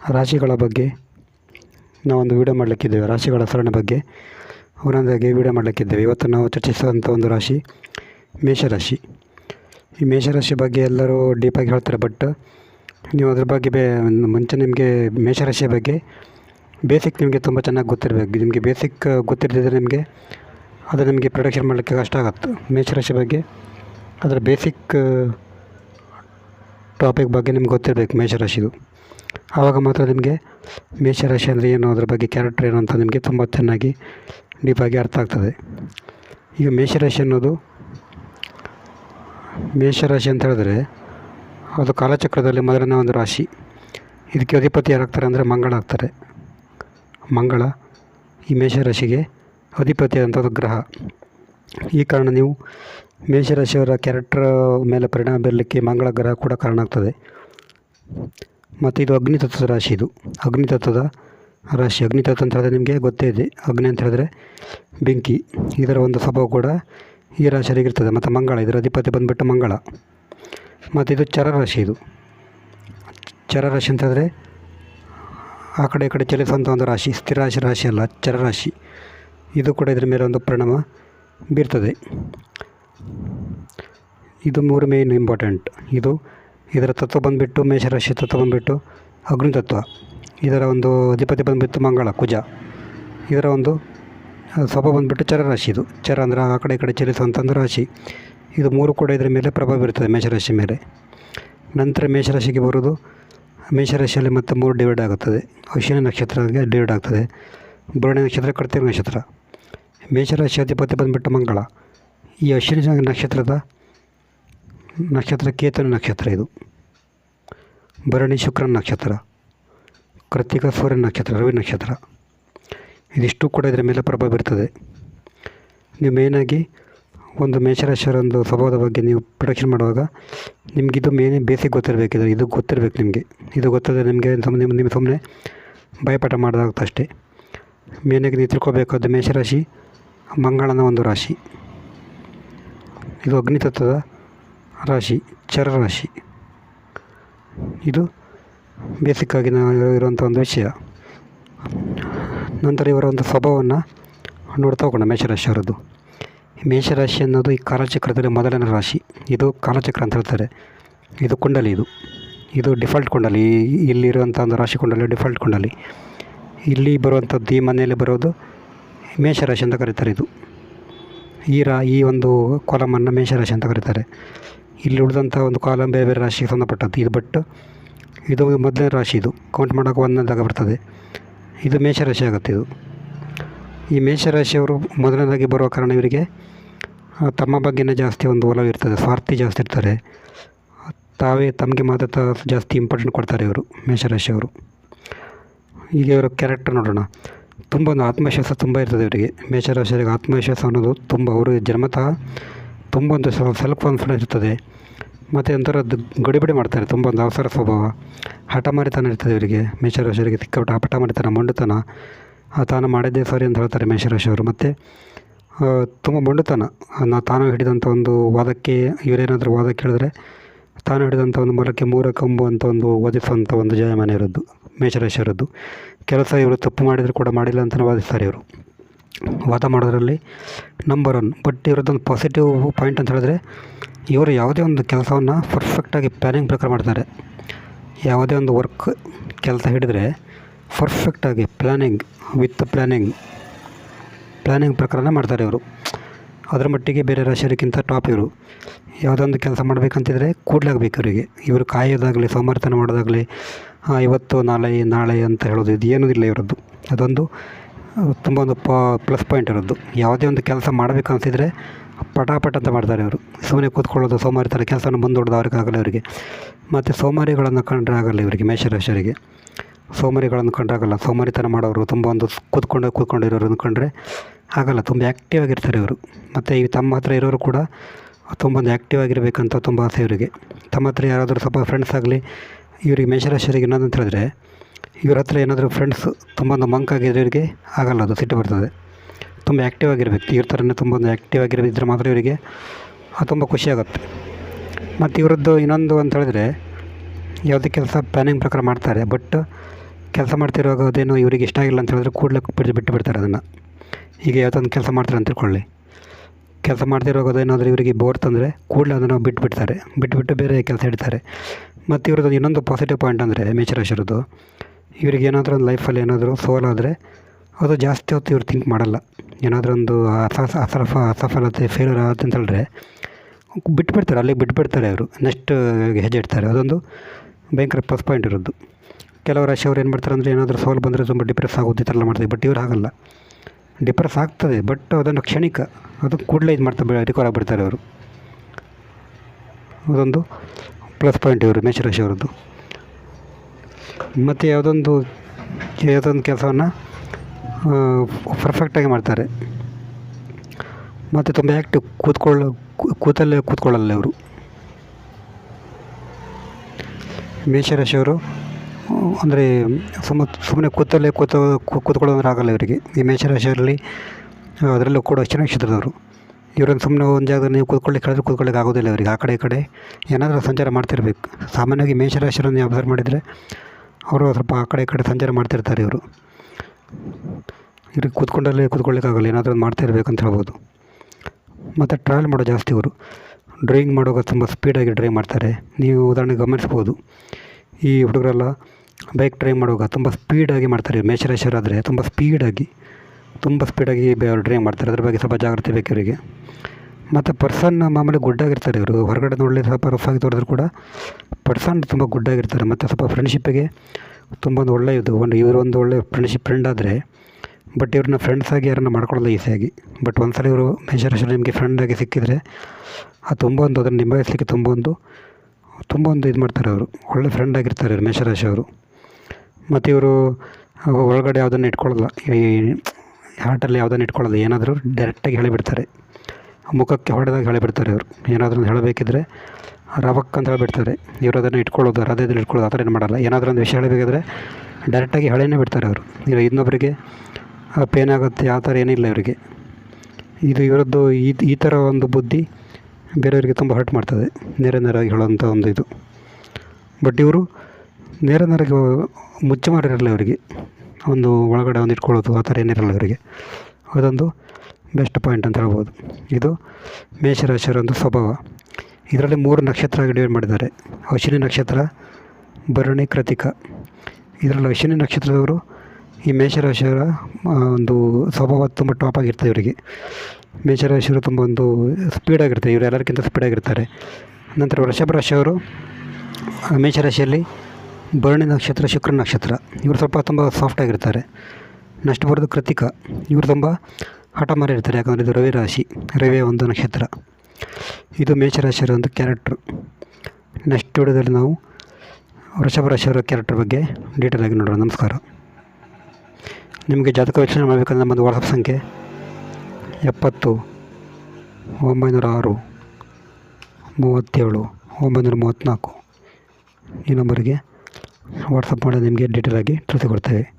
ರಾಶಿಗಳ ಬಗ್ಗೆ ನಾವೊಂದು ವಿಡಿಯೋ ಮಾಡಲಿಕ್ಕಿದ್ದೇವೆ. ರಾಶಿಗಳ ಸರಣಿ ಬಗ್ಗೆ ಒಂದೊಂದಾಗಿ ವಿಡಿಯೋ ಮಾಡಲಿಕ್ಕಿದ್ದೇವೆ. ಇವತ್ತು ನಾವು ಚರ್ಚಿಸುವಂಥ ಒಂದು ರಾಶಿ ಮೇಷರಾಶಿ. ಈ ಮೇಷರಾಶಿ ಬಗ್ಗೆ ಎಲ್ಲರೂ ಡೀಪಾಗಿ ಹೇಳ್ತಾರೆ ಬಟ್ ನೀವು ಅದ್ರ ಬಗ್ಗೆ ಬೇ ಮುಂಚೆ ನಿಮಗೆ ಮೇಷರಾಶಿಯ ಬಗ್ಗೆ ಬೇಸಿಕ್ ನಿಮಗೆ ತುಂಬ ಚೆನ್ನಾಗಿ ಗೊತ್ತಿರಬೇಕು. ನಿಮಗೆ ಬೇಸಿಕ್ ಗೊತ್ತಿರದಿದ್ದರೆ ನಿಮಗೆ ಅದು ನಿಮಗೆ ಪ್ರೊಡಕ್ಷನ್ ಮಾಡಲಿಕ್ಕೆ ಕಷ್ಟ ಆಗುತ್ತೆ. ಮೇಷರಾಶಿ ಬಗ್ಗೆ ಅದರ ಬೇಸಿಕ್ ಟಾಪಿಕ್ ಬಗ್ಗೆ ನಿಮ್ಗೆ ಗೊತ್ತಿರಬೇಕು ಮೇಷರಾಶಿದು. ಆವಾಗ ಮಾತ್ರ ನಿಮಗೆ ಮೇಷರಾಶಿ ಅಂದರೆ ಏನು ಅದ್ರ ಬಗ್ಗೆ ಕ್ಯಾರೆಕ್ಟರ್ ಏನು ಅಂತ ನಿಮಗೆ ತುಂಬ ಚೆನ್ನಾಗಿ ಡೀಪಾಗಿ ಅರ್ಥ ಆಗ್ತದೆ. ಈಗ ಮೇಷರಾಶಿ ಅನ್ನೋದು ಮೇಷರಾಶಿ ಅಂತ ಹೇಳಿದ್ರೆ ಅದು ಕಾಲಚಕ್ರದಲ್ಲಿ ಮೊದಲನೇ ಒಂದು ರಾಶಿ. ಇದಕ್ಕೆ ಅಧಿಪತಿ ಯಾರಾಗ್ತಾರೆ ಅಂದರೆ ಮಂಗಳ ಆಗ್ತಾರೆ. ಮಂಗಳ ಈ ಮೇಷರಾಶಿಗೆ ಅಧಿಪತಿ ಆದಂಥದ್ದು ಗ್ರಹ. ಈ ಕಾರಣ ನೀವು ಮೇಷರಾಶಿಯವರ ಕ್ಯಾರೆಕ್ಟರ್ ಮೇಲೆ ಪರಿಣಾಮ ಬೀರಲಿಕ್ಕೆ ಮಂಗಳ ಗ್ರಹ ಕೂಡ ಕಾರಣ ಆಗ್ತದೆ. ಮತ್ತು ಇದು ಅಗ್ನಿತತ್ವದ ರಾಶಿ ಇದು. ಅಗ್ನಿತತ್ವದ ರಾಶಿ. ಅಗ್ನಿತತ್ವ ಅಂತ ಹೇಳಿದ್ರೆ ನಿಮಗೆ ಗೊತ್ತೇ ಇದೆ. ಅಗ್ನಿ ಅಂತ ಹೇಳಿದ್ರೆ ಬೆಂಕಿ. ಇದರ ಒಂದು ಸ್ವಭಾವ ಕೂಡ ಈ ರಾಶಿಯಾಗಿರ್ತದೆ ಮತ್ತು ಮಂಗಳ, ಇದರ ಅಧಿಪತಿ ಬಂದುಬಿಟ್ಟು ಮಂಗಳ. ಮತ್ತು ಇದು ಚರರಾಶಿ ಇದು. ಚರರಾಶಿ ಅಂತ ಹೇಳಿದ್ರೆ ಆ ಕಡೆ ಈ ಕಡೆ ಚಲಿಸುವಂಥ ಒಂದು ರಾಶಿ. ಸ್ಥಿರಾಶಿ ರಾಶಿ ಅಲ್ಲ ಚರರಾಶಿ ಇದು ಕೂಡ ಇದರ ಮೇಲೆ ಒಂದು ಪರಿಣಾಮ ಬೀರ್ತದೆ. ಇದು ಮೂರು ಮೇನ್ ಇಂಪಾರ್ಟೆಂಟ್ ಇದು ಇದರ ತತ್ವ ಬಂದುಬಿಟ್ಟು ಮೇಷರಾಶಿ ತತ್ವ ಬಂದುಬಿಟ್ಟು ಅಗ್ನಿ ತತ್ವ. ಇದರ ಒಂದು ಅಧಿಪತಿ ಬಂದುಬಿಟ್ಟು ಮಂಗಳ, ಕುಜ. ಇದರ ಒಂದು ಸ್ವಭಾವ ಬಂದುಬಿಟ್ಟು ಚರರಾಶಿ ಇದು. ಚರ ಅಂದರೆ ಆ ಕಡೆ ಈ ಕಡೆ ಚಲಿಸುವಂಥ ರಾಶಿ. ಇದು ಮೂರು ಕೂಡ ಇದರ ಮೇಲೆ ಪ್ರಭಾವ ಬೀರುತ್ತದೆ ಮೇಷರಾಶಿ ಮೇಲೆ. ನಂತರ ಮೇಷರಾಶಿಗೆ ಬರೋದು ಮೇಷರಾಶಿಯಲ್ಲಿ ಮತ್ತೆ ಮೂರು ಡಿವೈಡ್ ಆಗುತ್ತದೆ. ಅಶ್ವಿನಿ ನಕ್ಷತ್ರಕ್ಕೆ ಡಿವೈಡ್ ಆಗ್ತದೆ. ಭರಣಿ ನಕ್ಷತ್ರ, ಕರ್ತಿಕ ನಕ್ಷತ್ರ. ಮೇಷರಾಶಿ ಅಧಿಪತಿ ಬಂದುಬಿಟ್ಟು ಮಂಗಳ. ಈ ಅಶ್ವಿನಿ ನಕ್ಷತ್ರದ ನಕ್ಷತ್ರ ಕೇತನ ನಕ್ಷತ್ರ ಇದು. ಭರಣಿ ಶುಕ್ರನ ನಕ್ಷತ್ರ ಕೃತಿಕ ಸೂರ್ಯನ ನಕ್ಷತ್ರ, ರವಿ ನಕ್ಷತ್ರ. ಇದಿಷ್ಟು ಕೂಡ ಇದರ ಮೇಲೆ ಪ್ರಭಾವ ಬೀರ್ತದೆ. ನೀವು ಮೇನಾಗಿ ಒಂದು ಮೇಷರಾಶಿಯವರ ಒಂದು ಸ್ವಭಾವದ ಬಗ್ಗೆ ನೀವು ಪ್ರೊಡಕ್ಷನ್ ಮಾಡುವಾಗ ನಿಮಗಿದು ಮೇನೇ ಬೇಸಿಕ್ ಗೊತ್ತಿರಬೇಕಿದೆ ಇದು ಗೊತ್ತಿರಬೇಕು ನಿಮಗೆ. ಇದು ಗೊತ್ತಿದೆ ನಿಮಗೆ ಸುಮ್ಮನೆ ನಿಮ್ಮ ಸುಮ್ಮನೆ ಭಯಪಾಠ ಮಾಡೋದಾಗುತ್ತೆ ಮೇನಾಗಿ ನೀವು ತಿಳ್ಕೊಬೇಕಾದ ಮೇಷರಾಶಿ, ಮಂಗಳನ ಒಂದು ರಾಶಿ. ಇದು ಅಗ್ನಿತತ್ವದ ರಾಶಿ ಚರರಾಶಿ ಇದು ಬೇಸಿಕ್ಕಾಗಿ ನಾವು ಇರುವಂಥ ಒಂದು ವಿಷಯ. ನಂತರ ಇವರ ಒಂದು ಸ್ವಭಾವವನ್ನು ನೋಡ್ತಾ ಹೋಗೋಣ ಮೇಷರಾಶಿಯವರದ್ದು ಮೇಷರಾಶಿ ಅನ್ನೋದು ಈ ಕಾಲಚಕ್ರದಲ್ಲಿ ಮೊದಲನೇ ರಾಶಿ. ಇದು ಕಾಲಚಕ್ರ ಅಂತ ಹೇಳ್ತಾರೆ. ಇದು ಕುಂಡಲಿ ಇದು. ಇದು ಡಿಫಾಲ್ಟ್ ಕುಂಡಲಿ. ಇಲ್ಲಿರುವಂಥ ಒಂದು ರಾಶಿ ಕುಂಡಲಿ ಡಿಫಾಲ್ಟ್ ಕುಂಡಲಿ. ಇಲ್ಲಿ ಬರುವಂಥದ್ದು ಈ ಮನೆಯಲ್ಲಿ ಬರೋದು ಮೇಷರಾಶಿ ಅಂತ ಕರೀತಾರೆ ಇದು. ಈ ರಾ ಈ ಒಂದು ಕಾಲಮನ್ನು ಮೇಷರಾಶಿ ಅಂತ ಕರೀತಾರೆ. ಇಲ್ಲಿ ಉಳಿದಂಥ ಒಂದು ಕಾಲಂ ಬೇರೆ ಬೇರೆ ರಾಶಿಗೆ ಸಂಬಂಧಪಟ್ಟದ್ದು ಇದು ಬಟ್ ಇದು ಮೊದಲನೇ ರಾಶಿ ಇದು. ಕೌಂಟ್ ಮಾಡೋಕೆ ಒಂದನೇದಾಗ ಬರ್ತದೆ. ಇದು ಮೇಷರಾಶಿ ಆಗುತ್ತೆ ಇದು. ಈ ಮೇಷರಾಶಿಯವರು ಮೊದಲನೇದಾಗಿ ಬರುವ ಕಾರಣ ಇವರಿಗೆ ತಮ್ಮ ಬಗ್ಗೆನೇ ಜಾಸ್ತಿ ಒಂದು ಒಲವಿರ್ತದೆ ಸ್ವಾರ್ಥಿ ಜಾಸ್ತಿ ಇರ್ತಾರೆ. ತಾವೇ ತಮಗೆ ಮಾತ್ರ ಜಾಸ್ತಿ ಇಂಪಾರ್ಟೆಂಟ್ ಕೊಡ್ತಾರೆ ಇವರು, ಮೇಷರಾಶಿಯವರು. ಈಗ ಇವರ ಕ್ಯಾರೆಕ್ಟರ್ ನೋಡೋಣ. ತುಂಬ ಒಂದು ಆತ್ಮವಿಶ್ವಾಸ ತುಂಬ ಇರ್ತದೆ ಇವರಿಗೆ. ಮೇಷರಾಶಿಯವರಿಗೆ ಆತ್ಮವಿಶ್ವಾಸ ಅನ್ನೋದು ತುಂಬ, ಅವರು ಜನ್ಮತಃ ತುಂಬ ಒಂದು ಸೆಲ್ಫ್ ಕಾನ್ಫಿಡೆನ್ಸ್ ಇರ್ತದೆ. ಮತ್ತು ಒಂಥರ ಗಡಿಬಿಡಿ ಮಾಡ್ತಾರೆ ತುಂಬ ಒಂದು ಅವಸರ ಸ್ವಭಾವ. ಹಠಮಾರಿತನ ಇರ್ತದೆ ಇವರಿಗೆ ಮೇಷರಾಶಿಯವರಿಗೆ ಸಿಕ್ಕಾಪಟ್ಟೆ ಹಠಮಾರಿತನ, ಮೊಂಡುತನ. ತಾನು ಮಾಡಿದ್ದೇ ಸರಿ ಅಂತ ಹೇಳ್ತಾರೆ ಮೇಷರಾಶಿಯವರು ಮತ್ತು ತುಂಬ ಮೊಂಡುತನ. ನಾ ತಾನು ಹಿಡಿದಂಥ ಒಂದು ವಾದಕ್ಕೆ, ಇವರೇನಾದರೂ ವಾದ ಕೇಳಿದ್ರೆ ತಾನು ಹಿಡಿದಂಥ ಒಂದು ಮೊಲಕ್ಕೆ ಮೂರ ಕಂಬು ಅಂತ ಒಂದು ವಾದಿಸುವಂಥ ಒಂದು ಜಾಯಮಾನ ಇರೋದು ಮೇಷರಾಶಿಯವರದ್ದು ಕೆಲಸ ಇವರು ತಪ್ಪು ಮಾಡಿದರೂ ಕೂಡ ಮಾಡಿಲ್ಲ ಅಂತಲೇ ವಾದಿಸ್ತಾರೆ ಇವರು. ವಾದ ಮಾಡೋದ್ರಲ್ಲಿ ನಂಬರ್ ಒನ್ ಬಟ್ ಇವ್ರದ್ದೊಂದು ಪಾಸಿಟಿವ್ ಪಾಯಿಂಟ್ ಅಂತ ಹೇಳಿದ್ರೆ, ಇವರು ಯಾವುದೇ ಒಂದು ಕೆಲಸವನ್ನು ಪರ್ಫೆಕ್ಟಾಗಿ ಪ್ಲ್ಯಾನಿಂಗ್ ಪ್ರಕಾರ ಮಾಡ್ತಾರೆ. ಯಾವುದೇ ಒಂದು ವರ್ಕ್ ಕೆಲಸ ಹಿಡಿದ್ರೆ ಪರ್ಫೆಕ್ಟಾಗಿ ಪ್ಲ್ಯಾನಿಂಗ್ ವಿತ್ ಪ್ಲ್ಯಾನಿಂಗ್ ಪ್ಲ್ಯಾನಿಂಗ್ ಪ್ರಕಾರನೇ ಮಾಡ್ತಾರೆ ಇವರು. ಅದರ ಮಟ್ಟಿಗೆ ಬೇರೆ ರಾಶಿಯರಿಗಿಂತ ಟಾಪ್ ಇವರು. ಯಾವುದೊಂದು ಕೆಲಸ ಮಾಡಬೇಕಂತಿದ್ರೆ ಕೂಡಲೇ ಆಗಬೇಕು ಇವರಿಗೆ. ಇವರು ಕಾಯೋದಾಗಲಿ ಸಮರ್ಥನೆ ಮಾಡೋದಾಗಲಿ ಇವತ್ತು, ನಾಳೆ ನಾಳೆ ಅಂತ ಹೇಳೋದು ಇದು ಏನೂ ಇಲ್ಲ ಇವರದ್ದು. ಅದೊಂದು ತುಂಬ ಒಂದು ಪ ಪ್ಲಸ್ ಪಾಯಿಂಟ್ ಇರೋದು. ಯಾವುದೇ ಒಂದು ಕೆಲಸ ಮಾಡಬೇಕು ಅನಿಸಿದರೆ ಪಟಾಪಟ ಅಂತ ಮಾಡ್ತಾರೆ ಇವರು ಸುಮ್ಮನೆ ಕೂತ್ಕೊಳ್ಳೋದು ಸೋಮಾರಿತನ ಕೆಲಸವನ್ನು ಮುಂದೂಡೋದು ಅವ್ರಿಗೆ ಆಗಲ್ಲ ಇವರಿಗೆ. ಮತ್ತು ಸೋಮಾರಿಗಳನ್ನು ಕಂಡ್ರೆ ಆಗಲ್ಲ ಇವರಿಗೆ ಮೇಷರಾಶಿಯವರಿಗೆ ಸೋಮಾರಿಗಳನ್ನು ಕಂಡ್ರಾಗಲ್ಲ ಸೋಮಾರಿತನ ಮಾಡೋರು, ತುಂಬ ಒಂದು ಕೂತ್ಕೊಂಡು ಕೂತ್ಕೊಂಡಿರೋರನ್ನು ಕಂಡ್ರೆ ಆಗಲ್ಲ. ತುಂಬ ಆ್ಯಕ್ಟಿವ್ ಆಗಿರ್ತಾರೆ ಇವರು. ಮತ್ತು ಈ ತಮ್ಮ ಹತ್ರ ಇರೋರು ಕೂಡ ತುಂಬ ಒಂದು ಆ್ಯಕ್ಟಿವ್ ಆಗಿರಬೇಕಂತ ತುಂಬ ಆಸೆ ಇವರಿಗೆ. ತಮ್ಮ ಹತ್ರ ಯಾರಾದರೂ ಸ್ವಲ್ಪ ಫ್ರೆಂಡ್ಸ್ ಆಗಲಿ, ಇವರಿಗೆ ಮೇಷರಾಶಿಯವರಿಗೆ ಇನ್ನೊಂದು ಅಂತ ಹೇಳಿದ್ರೆ ಇವ್ರ ಹತ್ರ ಏನಾದರೂ ಫ್ರೆಂಡ್ಸ್ ತುಂಬ ಒಂದು ಮಂಕ್ ಆಗಿದ್ರೆ ಇವರಿಗೆ ಆಗಲ್ಲ, ಅದು ಸಿಟ್ಟು ಬರ್ತದೆ. ತುಂಬ ಆ್ಯಕ್ಟಿವ್ ಆಗಿರಬೇಕು. ಇವ್ರ ಥರನೇ ತುಂಬ ಒಂದು ಆ್ಯಕ್ಟಿವ್ ಆಗಿರೋದಿದ್ದರೆ ಮಾತ್ರ ಇವರಿಗೆ ಅದು ತುಂಬ ಖುಷಿಯಾಗುತ್ತೆ ಮತ್ತು ಇವರದ್ದು ಇನ್ನೊಂದು ಅಂತ ಹೇಳಿದ್ರೆ, ಯಾವುದೇ ಕೆಲಸ ಪ್ಲ್ಯಾನಿಂಗ್ ಪ್ರಕಾರ ಮಾಡ್ತಾರೆ ಬಟ್ ಕೆಲಸ ಮಾಡ್ತಿರುವಾಗ ಅದೇನೋ ಇವರಿಗೆ ಇಷ್ಟ ಆಗಿಲ್ಲ ಅಂತ ಹೇಳಿದ್ರೆ ಕೂಡಲೇ ಬಿಟ್ಟು ಬಿಟ್ಟು ಬಿಡ್ತಾರೆ ಅದನ್ನು. ಈಗ ಯಾವುದೊಂದು ಕೆಲಸ ಮಾಡ್ತಾರೆ ಅಂತ ತಿಳ್ಕೊಳ್ಳಿ. ಕೆಲಸ ಮಾಡ್ತಿರುವಾಗ ಅದೇನಾದರೂ ಇವರಿಗೆ ಬೋರ್ ತಂದರೆ ಕೂಡಲೇ ಅದನ್ನು ಬಿಟ್ಟು ಬಿಡ್ತಾರೆ. ಬಿಟ್ಬಿಟ್ಟು ಬೇರೆ ಕೆಲಸ ಇಡ್ತಾರೆ. ಮತ್ತು ಇವ್ರದ್ದು ಇನ್ನೊಂದು ಪಾಸಿಟಿವ್ ಪಾಯಿಂಟ್ ಅಂದರೆ ಮೇಷರಾಶಿರದು ಇವ್ರಿಗೆ ಏನಾದರೂ ಒಂದು ಲೈಫಲ್ಲಿ ಏನಾದರೂ ಸೋಲಾದರೆ ಅದು ಜಾಸ್ತಿ ಹೊತ್ತು ಇವ್ರು ಥಿಂಕ್ ಮಾಡಲ್ಲ. ಏನಾದರೂ ಒಂದು ಅಸಫ ಅಸಫ ಅಸಫಲತೆ ಫೇಲ್ಯೂರ್ ಆಗುತ್ತೆ ಅಂತ ಹೇಳಿದ್ರೆ ಬಿಟ್ಬಿಡ್ತಾರೆ, ಅಲ್ಲಿಗೆ ಬಿಟ್ಬಿಡ್ತಾರೆ ಅವರು ನೆಕ್ಸ್ಟ್ ಹೆಜ್ಜೆ ಇಡ್ತಾರೆ. ಅದೊಂದು ಭಯಂಕರ ಪ್ಲಸ್ ಪಾಯಿಂಟ್ ಇರೋದು. ಕೆಲವು ರಾಶಿಯವ್ರು ಏನು ಮಾಡ್ತಾರೆ ಅಂದರೆ ಏನಾದರೂ ಸೋಲ್ ಬಂದರೆ ತುಂಬ ಡಿಪ್ರೆಸ್ ಆಗೋದು ಈ ಥರ ಎಲ್ಲ ಮಾಡ್ತಾರೆ. ಬಟ್ ಇವ್ರು ಆಗಲ್ಲ ಡಿಪ್ರೆಸ್ ಆಗ್ತದೆ ಬಟ್ ಅದನ್ನು ಕ್ಷಣಿಕ, ಅದು ಕೂಡಲೇ ಇದು ಮಾಡ್ತಾ ರಿಕವರ್ ಆಗಿಬಿಡ್ತಾರೆ ಅವರು ಅದೊಂದು ಪ್ಲಸ್ ಪಾಯಿಂಟ್ ಇವರು ಮೇಷರಾಶಿಯವರದ್ದು ಮತ್ತು ಯಾವುದೊಂದು ಯಾವುದೊಂದು ಕೆಲಸವನ್ನು ಪರ್ಫೆಕ್ಟಾಗಿ ಮಾಡ್ತಾರೆ. ಮತ್ತು ತುಂಬ ಆ್ಯಕ್ಟಿವ್ ಕೂತ್ಕೊಳ್ಳ, ಕೂತಲ್ಲೇ ಕೂತ್ಕೊಳ್ಳಲ್ಲ ಇವರು. ಮೇಷರಾಶಿಯವರು ಅಂದರೆ ಸುಮ್ಮ ಸುಮ್ಮನೆ ಕೂತಲ್ಲೇ ಕೂತ ಕೂತ್ಕೊಳ್ಳೋದ್ರೆ ಆಗಲ್ಲ ಇವರಿಗೆ. ಈ ಮೇಷರಾಶಿಯಲ್ಲಿ ಅದರಲ್ಲೂ ಕೂಡ ಅಶ್ವಿನಿ ನಕ್ಷತ್ರದವರು ಇವರನ್ನು ಸುಮ್ಮನೆ ಒಂದು ಜಾಗದಲ್ಲಿ ನೀವು ಕೂತ್ಕೊಳ್ಳಿ, ಕಳೆದ್ರೆ ಕೂತ್ಕೊಳ್ಳಿಕ್ಕೆ ಆಗೋದಿಲ್ಲ ಇವರಿಗೆ. ಆ ಕಡೆ, ಈ ಕಡೆ ಏನಾದರೂ ಸಂಚಾರ ಮಾಡ್ತಿರ್ಬೇಕು. ಸಾಮಾನ್ಯವಾಗಿ ಮೇಷರಾಶಿಯನ್ನು ಅಬ್ಸರ್ವ್ ಮಾಡಿದರೆ ಅವರು ಸ್ವಲ್ಪ ಆ ಕಡೆ ಈ ಕಡೆ ಸಂಚಾರ ಮಾಡ್ತಿರ್ತಾರೆ ಇವರು. ಇವ್ರಿಗೆ ಕೂತ್ಕೊಂಡಲ್ಲೇ ಕೂತ್ಕೊಳ್ಳಿಕ್ಕಾಗಲ್ಲ, ಏನಾದರೂ ಒಂದು ಮಾಡ್ತಾ ಅಂತ ಹೇಳ್ಬೋದು. ಮತ್ತು ಟ್ರಾವೆಲ್ ಮಾಡೋ ಜಾಸ್ತಿ ಇವರು. ಡ್ರೈವಿಂಗ್ ಮಾಡುವಾಗ ತುಂಬ ಸ್ಪೀಡಾಗಿ ಡ್ರೈವ್ ಮಾಡ್ತಾರೆ. ನೀವು ಉದಾಹರಣೆಗೆ ಗಮನಿಸ್ಬೋದು. ಈ ಹುಡುಗರೆಲ್ಲ ಬೈಕ್ ಡ್ರೈವ್ ಮಾಡುವಾಗ ತುಂಬ ಸ್ಪೀಡಾಗಿ ಮಾಡ್ತಾರೆ. ಮೇಷರಾಶಿಯವರಾದರೆ ತುಂಬ ಸ್ಪೀಡಾಗಿ ತುಂಬ ಸ್ಪೀಡಾಗಿ ಡ್ರೈವ್ ಮಾಡ್ತಾರೆ. ಅದ್ರ ಬಗ್ಗೆ ಸ್ವಲ್ಪ ಜಾಗ್ರತೆ ಬೇಕು ಇವರಿಗೆ ಮತ್ತು ಪರ್ಸನ್ ಮಾಮೂಲಿ ಗುಡ್ಡಾಗಿರ್ತಾರೆ ಇವರು. ಹೊರಗಡೆ ನೋಡಲಿ ಸ್ವಲ್ಪ ರಫ್ ಆಗಿ ತೋರಿದ್ರು ಕೂಡ ಪರ್ಸನ್ ತುಂಬ ಗುಡ್ಡಾಗಿರ್ತಾರೆ. ಮತ್ತು ಸ್ವಲ್ಪ ಫ್ರೆಂಡ್ಶಿಪ್ಪಿಗೆ ತುಂಬ ಒಂದು ಒಳ್ಳೆಯ ಇದು. ಒಂದು ಇವರು ಒಂದು ಒಳ್ಳೆ ಫ್ರೆಂಡ್ಶಿಪ್ ಫ್ರೆಂಡ್ ಆದರೆ ಬಟ್ ಇವ್ರನ್ನ ಫ್ರೆಂಡ್ಸಾಗಿ ಯಾರನ್ನ ಮಾಡ್ಕೊಳ್ಳೋಲ್ಲ ಈಸಿಯಾಗಿ ಬಟ್ ಒಂದು ಸಲ ಇವರು ಮೇಷರಾಶಿ ನಿಮಗೆ ಫ್ರೆಂಡಾಗಿ ಸಿಕ್ಕಿದರೆ ಅದು ತುಂಬ ಒಂದು ಅದನ್ನು ನಿಭಾಯಿಸಲಿಕ್ಕೆ ತುಂಬ ಒಂದು ತುಂಬ ಒಂದು ಇದು ಮಾಡ್ತಾರೆ ಅವರು. ಒಳ್ಳೆ ಫ್ರೆಂಡ್ ಆಗಿರ್ತಾರೆ ಇವರು ಮೇಷರಾಶಿಯವರು ಮತ್ತು ಇವರು ಒಳಗಡೆ ಯಾವುದನ್ನು ಇಟ್ಕೊಳ್ಳಲ್ಲ ಈ ಹಾರ್ಟಲ್ಲಿ ಯಾವುದನ್ನು ಇಟ್ಕೊಳ್ಳಲ್ಲ ಏನಾದರೂ ಡೈರೆಕ್ಟಾಗಿ ಹೇಳಿಬಿಡ್ತಾರೆ. ಮುಖಕ್ಕೆ ಹೊಡೆದಾಗ ಹೇಳಿಬಿಡ್ತಾರೆ ಅವರು ಏನಾದರೂ ಹೇಳಬೇಕಿದ್ರೆ ರವಕ್ ಅಂತ ಹೇಳಿಬಿಡ್ತಾರೆ. ಇವರು ಅದನ್ನು ಇಟ್ಕೊಳ್ಳೋದು, ಹೃದಯದಲ್ಲಿ ಇಟ್ಕೊಳ್ಳೋದು, ಆ ಥರ ಏನು ಮಾಡಲ್ಲ. ಏನಾದರೂ ಒಂದು ವಿಷಯ ಹೇಳಬೇಕಿದ್ರೆ ಡೈರೆಕ್ಟಾಗಿ ಹೇಳೇನೇ ಬಿಡ್ತಾರೆ ಅವರು ಇವರು ಇನ್ನೊಬ್ಬರಿಗೆ ಪೇನ್ ಆಗುತ್ತೆ, ಆ ಥರ ಏನಿಲ್ಲ ಇವರಿಗೆ. ಇದು ಇವರದ್ದು ಈ ಈ ಥರ ಒಂದು ಬುದ್ಧಿ ಬೇರೆಯವರಿಗೆ ತುಂಬ ಹರ್ಟ್ ಮಾಡ್ತದೆ. ನೇರ ನೇರಾಗಿ ಹೇಳೋವಂಥ ಒಂದು ಇದು. ಬಟ್ ಇವರು ನೇರ ನೇರಾಗಿ ಮುಚ್ಚು ಮಾಡಿರಲ್ಲ ಇವರಿಗೆ. ಒಂದು ಒಳಗಡೆ ಒಂದು ಇಟ್ಕೊಳ್ಳೋದು, ಆ ಥರ ಏನಿರಲ್ಲ ಇವರಿಗೆ. ಅದೊಂದು ಬೆಸ್ಟ್ ಪಾಯಿಂಟ್ ಅಂತ ಹೇಳ್ಬೋದು. ಇದು ಮೇಷರಾಶಿಯವರ ಒಂದು ಸ್ವಭಾವ. ಇದರಲ್ಲಿ ಮೂರು ನಕ್ಷತ್ರ ಡಿವೈಡ್ ಮಾಡಿದ್ದಾರೆ. ಅಶ್ವಿನಿ ನಕ್ಷತ್ರ, ಭರಣಿ, ಕೃತಿಕ. ಇದರಲ್ಲಿ ಅಶ್ವಿನಿ ನಕ್ಷತ್ರದವರು ಈ ಮೇಷರಾಶಿಯವರ ಒಂದು ಸ್ವಭಾವ ತುಂಬ ಟಾಪ್ ಆಗಿರ್ತದೆ ಇವರಿಗೆ. ಮೇಷರಾಶಿಯವರು ತುಂಬ ಒಂದು ಸ್ಪೀಡಾಗಿರ್ತಾರೆ ಇವರು ಎಲ್ಲರಿಗಿಂತ ಸ್ಪೀಡಾಗಿರ್ತಾರೆ ನಂತರ ವೃಷಭ ರಾಶಿಯವರು ಮೇಷರಾಶಿಯಲ್ಲಿ ಭರಣಿ ನಕ್ಷತ್ರ, ಶುಕ್ರ ನಕ್ಷತ್ರ. ಇವರು ಸ್ವಲ್ಪ ತುಂಬ ಸಾಫ್ಟಾಗಿರ್ತಾರೆ ನೆಕ್ಸ್ಟ್ ಬರೋದು ಕೃತಿಕ. ಇವರು ತುಂಬ ಹಠ ಮಾಡಿರ್ತಾರೆ ಯಾಕಂದರೆ ಇದು ರವಿ ರಾಶಿ, ರವಿಯ ಒಂದು ನಕ್ಷತ್ರ. ಇದು ಮೇಷರಾಶಿಯವರ ಒಂದು ಕ್ಯಾರೆಕ್ಟ್ರು ನೆಕ್ಸ್ಟ್ ವಿಡಿಯೋದಲ್ಲಿ ನಾವು ವೃಷಭ ರಾಶಿಯವರ ಕ್ಯಾರೆಕ್ಟರ್ ಬಗ್ಗೆ ಡೀಟೇಲ್ ಆಗಿ ನೋಡೋಣ. ನಮಸ್ಕಾರ. ನಿಮಗೆ ಜಾತಕ ವೀಕ್ಷಣೆ ಮಾಡಬೇಕಂದ್ರೆ ನಮ್ಮದು ವಾಟ್ಸಪ್ ಸಂಖ್ಯೆ ಎಪ್ಪತ್ತು ಒಂಬೈನೂರ ಆರು ಮೂವತ್ತೇಳು, ಒಂಬೈನೂರ ಮೂವತ್ತ್ನಾಲ್ಕು ಈ ನಂಬರಿಗೆ ವಾಟ್ಸಪ್ ಮಾಡಿ ನಿಮಗೆ ಡೀಟೇಲಾಗಿ ತಿಳಿಸಿಕೊಡ್ತೇವೆ